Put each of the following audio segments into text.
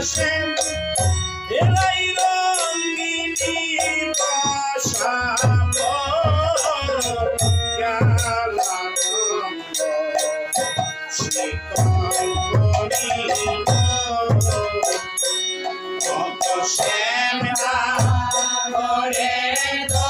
আসে এলাই রঙ্গিনী ভাষা শ্যামা করে তো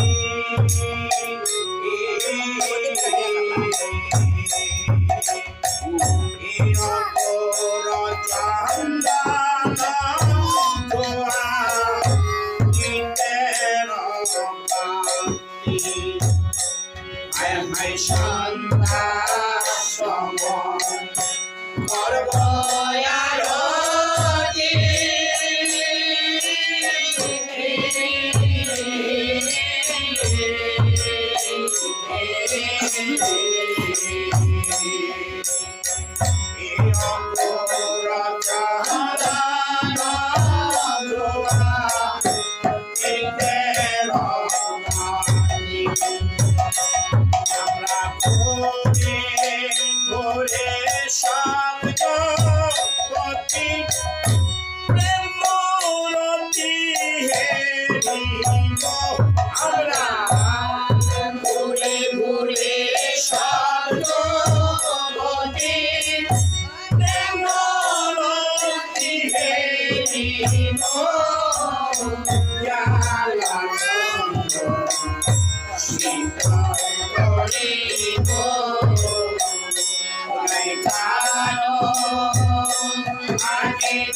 I can't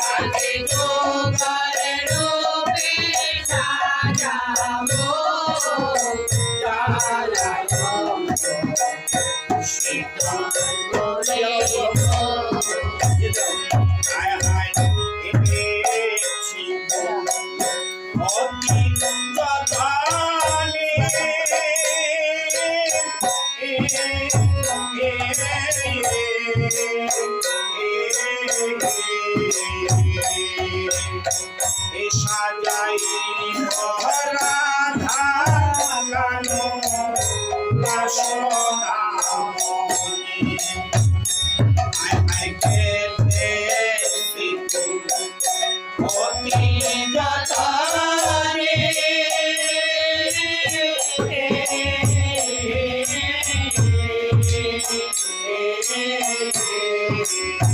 Hallelujah. Thank you.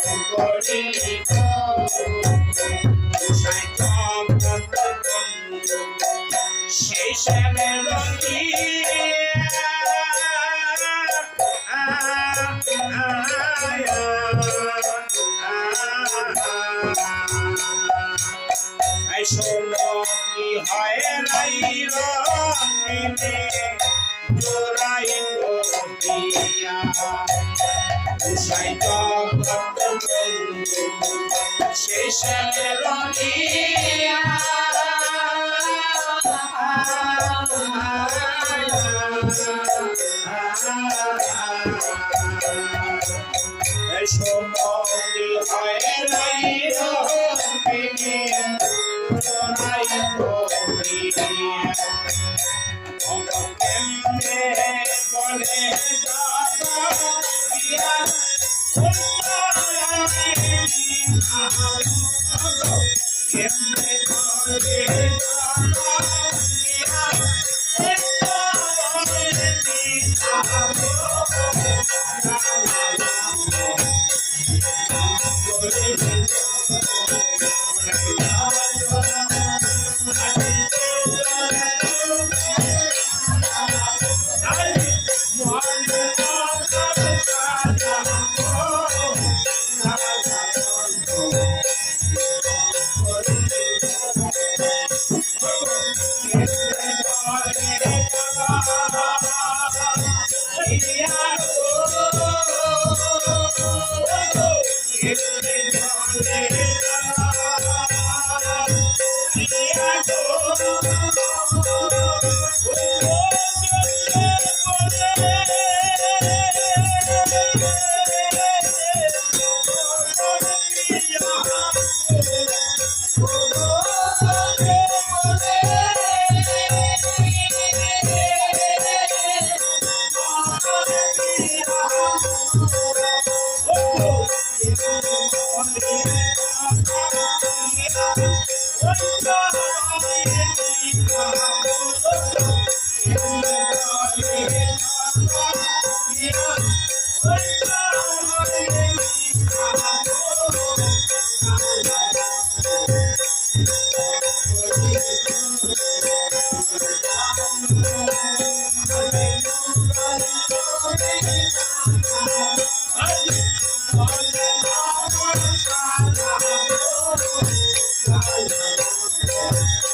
কি হয় রাইল দিনে জোরাই দিয়া উষাই জগত শেষে রনিয়া Yeah. Yeah. Música